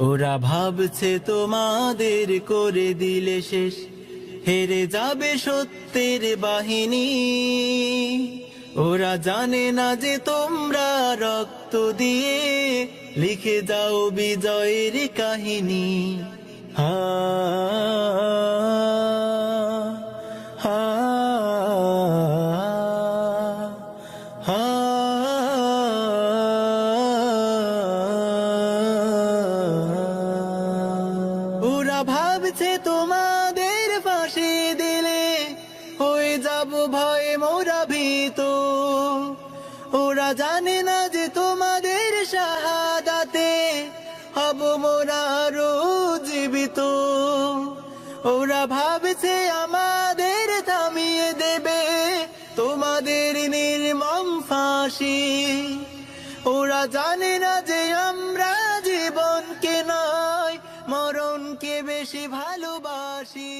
ওরা ভাবছে তোমাদের করে দিলে শেষ। হেরে যাবে সত্যের বাহিনী। ওরা জানে না যে তোমরা রক্ত দিয়ে লিখে যাও বিজয়ের কাহিনী। হা হা হা ভাবছে তোমাদের ফাঁসি দিলে। হয়ে যাব ভয়ে মোরা ভীত। ওরা জানে না যে তোমাদের শাহাদাতে হব মোরা আরও জীবিত। ওরা ভাবছে আমাদের থামিয়ে দেবে তোমাদের নির্মম ফাঁসি। ওরা জানে না যে আমরা মরণকে বেশি ভালোবাসি।